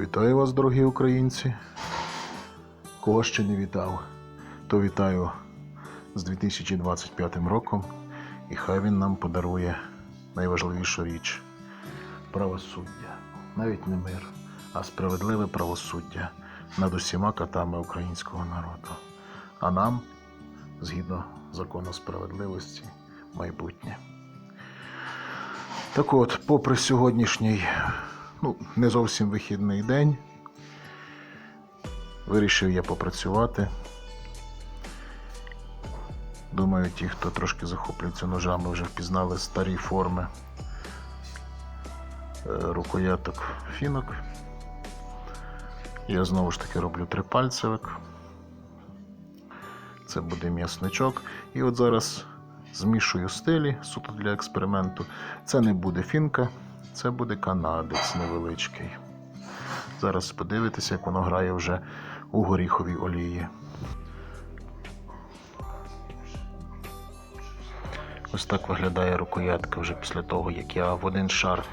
Вітаю вас, дорогі українці. Кого ще не вітав, то вітаю з 2025 роком, і хай він нам подарує найважливішу річ правосуддя. Навіть не мир, а справедливе правосуддя над усіма катами українського народу. А нам, згідно закону справедливості, майбутнє. Так от, попри сьогоднішній, ну, не зовсім вихідний день, вирішив я попрацювати. Думаю, ті, хто трошки захоплюється ножами, вже впізнали старі форми е, рукояток фінок. Я знову ж таки роблю трипальцевик. Це буде м'ясничок. І от зараз змішую стилі суто для експерименту. Це не буде фінка, це буде канадець невеличкий. Зараз подивитися, як воно грає вже у горіховій олії. Ось так виглядає рукоятка вже після того, як я в один шар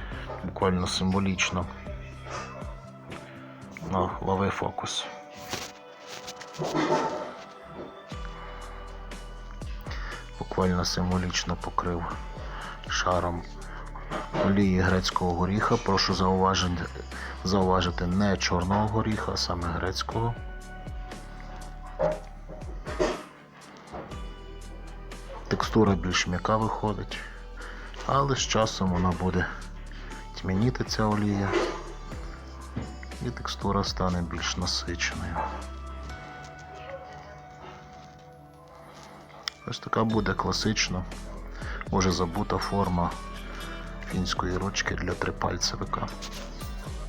буквально символічно на лови фокус. Буквально символічно покрив шаром олії грецького горіха. Прошу зауважити, зауважити не чорного горіха, а саме грецького. Текстура більш м'яка виходить, але з часом вона буде тьмяніти ця олія і текстура стане більш насиченою. Ось така буде класична, уже забута форма фінської ручки для трипальцевика.